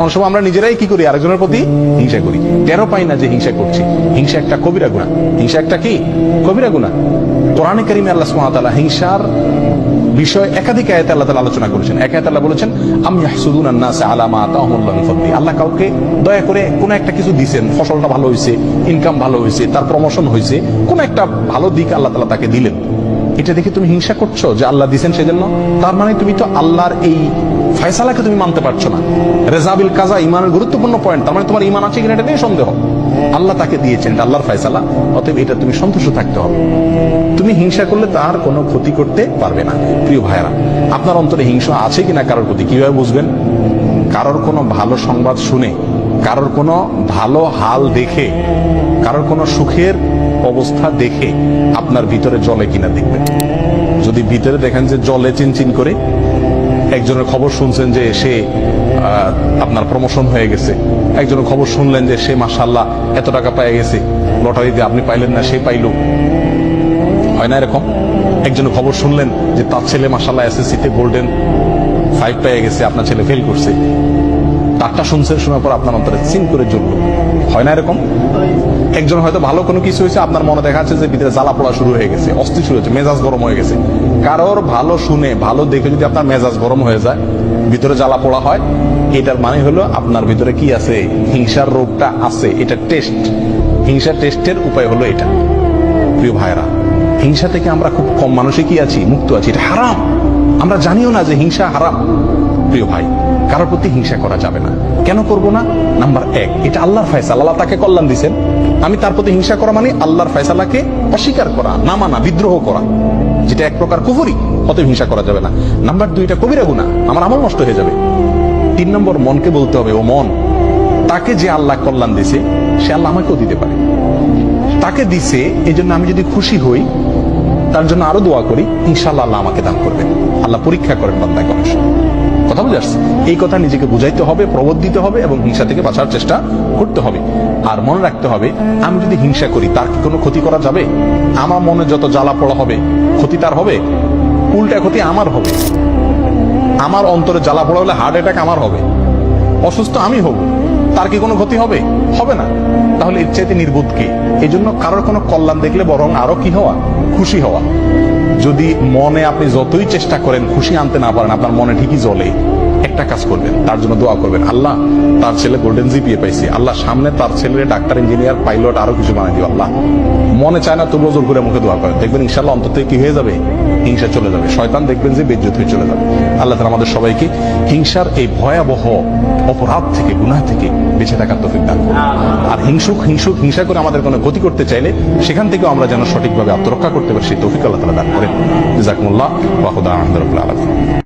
অনেক সময় আমরা নিজেরাই কি করি? আরেকজনের প্রতি হিংসা করি। টেরো পাই না যে হিংসা করছি। হিংসা একটা কবিরা গুণা। হিংসা একটা কি? কবিরা গুণা। কোরআনে কারিমে আল্লাহ তাআলা হিংসার বিষয় একাধিক আয়াতে আল্লাহ তাআলা আলোচনা করেছেন। এক আয়াতে আল্লাহ বলেছেন, আম ইয়াহসুদুনা নাসা আলা মা আতাহুল্লাহু আল্লাহ কাউকে দয়া করে কোন একটা কিছু দিবেন ফসলটা ভালো হয়েছে ইনকাম ভালো হয়েছে তার প্রমোশন হয়েছে কোন একটা ভালো দিক আল্লাহ তাআলা তাকে দিলেন। এটা দেখে তুমি হিংসা করছ যে আল্লাহ দিছেন সেজন্য? তার মানে তুমি তো আল্লাহর এই ফয়সালাকে তুমি মানতে পারছ না। রেজাবিল কাজা ইমানের গুরুত্বপূর্ণ পয়েন্ট তার মানে তোমার ইমান আছে কিনা এটা নিয়ে সন্দেহ। আল্লাহ তাকে দিয়েছেন আল্লাহর ফয়সালা। অতএব এটা তুমি সন্তুষ্ট থাকতে হবে। তুমি হিংসা করলে তার কোনো ক্ষতি করতে পারবে না, প্রিয় ভাইয়েরা। আপনার অন্তরে হিংসা আছে কিনা কারোর প্রতি, কীভাবে বুঝবেন? কারোর কোনো ভালো সংবাদ শুনে, কারোর কোনো ভালো হাল দেখে, কারোর কোনো সুখের অবস্থা দেখে আপনার ভিতরে জলে কিনা দেখবেন। যদি ভিতরে দেখেন যে জলে চিনচিন করে, একজনের খবর শুনছেন যে সে আপনার প্রমোশন হয়ে গেছে। একজনের খবর শুনলেন যে সে মাসাল্লাহ এত টাকা পেয়ে গেছে, লটারিতে আপনি পাইলেন না, সে পাইলো। হয় না এরকম? একজনের খবর শুনলেন যে তার ছেলে মাসাল্লাহ এসএসসি তে গোল্ডেন ফাইভ পেয়ে গেছে, আপনার ছেলে ফেল করছে। তারটা শুনছেন শোনার পর আপনার অন্তরে সিন করে জ্বললো। হয় না এরকম? একজন হয়তো ভালো কোনো কিছু হয়েছে, আপনার মনে দেখা যাচ্ছে যে ভিতরে জ্বালা পড়া শুরু হয়ে গেছে, অস্থির শুরু হয়েছে, মেজাজ গরম হয়ে গেছে। কারোর ভালো শুনে, ভালো দেখে যদি আপনার মেজাজ গরম হয়ে যায়, ভিতরে জ্বালা পোড়া হয়, এটার মানে হলো আপনার ভিতরে কি আছে? হিংসার রোগটা আছে, এটা টেস্ট হিংসা টেস্টের উপায় হলো এটা। প্রিয় ভাইরা হিংসা থেকে আমরা খুব কম মানুষে কি আছি? মুক্ত আছি, এটা হারাম। আমরা জানিও না যে হিংসা হারাম। প্রিয় ভাই, কারোর প্রতি হিংসা করা যাবে না। কেন করব না? নাম্বার এক, এটা আল্লাহর ফয়সালা। আল্লাহ তাকে কল্যাণ দিছেন। আমি তার প্রতি হিংসা করা মানে আল্লাহর ফয়সালাকে অস্বীকার করা, না মানা, বিদ্রোহ করা। যেটা এক প্রকার কুফুরি, অতএব হিংসা করা যাবে না। নাম্বার দুইটা কবিরা গুণা আমার আমল নষ্ট হয়ে যাবে। তিন নম্বর, মনকে বলতে হবে, ও মন, তাকে যে আল্লাহ কল্যাণ দিছে সে আল্লাহ আমাকেও দিতে পারে। তাকে দিছে এই জন্য আমি যদি খুশি হই, তার জন্য আরও দোয়া করি ইনশাল্লাহ আল্লাহ আমাকে দান করবেন। আল্লাহ পরীক্ষা করেন অনেক সময়। কথা বুঝে আসছে এই কথা নিজেকে বুঝাইতে হবে, প্রবোধ দিতে হবে এবং হিংসা থেকে বাঁচার চেষ্টা করতে হবে। আর মনে রাখতে হবে, আমি যদি হিংসা করি, তার কি কোনো ক্ষতি করা যাবে? আমার মনে যত জ্বালা পড়া হবে, ক্ষতি তার হবে? উল্টা ক্ষতি আমার হবে। আমার অন্তরে জ্বালা পড়া হলে হার্ট অ্যাটাক আমার হবে। অসুস্থ আমি হব, তার কি কোনো ক্ষতি হবে? হবে না। তাহলে এর চাইতে নির্বোধ কে? এই জন্য কারোর কোনো কল্যাণ দেখলে বরং আরও কি হওয়া? খুশি হওয়া। যদি মনে আপনি যতই চেষ্টা করেন, খুশি আনতে না পারেন, আপনার মনে ঠিকই জ্বলে। একটা কাজ করবেন, তার জন্য দোয়া করবেন। আল্লাহ, তার ছেলে গোল্ডেন জিপিএ পাইছে। আল্লাহ, সামনে তার ছেলে ডাক্তার, ইঞ্জিনিয়ার, পাইলট, আরও কিছু বানাই দিও আল্লাহ। মনে চায় না তবু জোর করে মুখে দোয়া করেন দেখবেন ইনশাল্লাহ অন্তত কি হয়ে যাবে? হিংসা চলে যাবে। শয়তান দেখবেন যে বেজ্জত হয়ে চলে যাবে। আল্লাহ তালা আমাদের সবাইকে হিংসার এই ভয়াবহ অপরাধ থেকে, গুনাহ থেকে বেঁচে থাকার তফিক দান করুন। আর হিংসুক হিংসুক, হিংসা করে আমাদের কোনো ক্ষতি করতে চাইলে সেখান থেকেও আমরা যেন সঠিকভাবে আত্মরক্ষা করতে পারি, সেই তফিক আল্লাহ তালা দান করেন। জাকমুল্লাহ ওয়াহুদা আহমদুল্লাহ আলম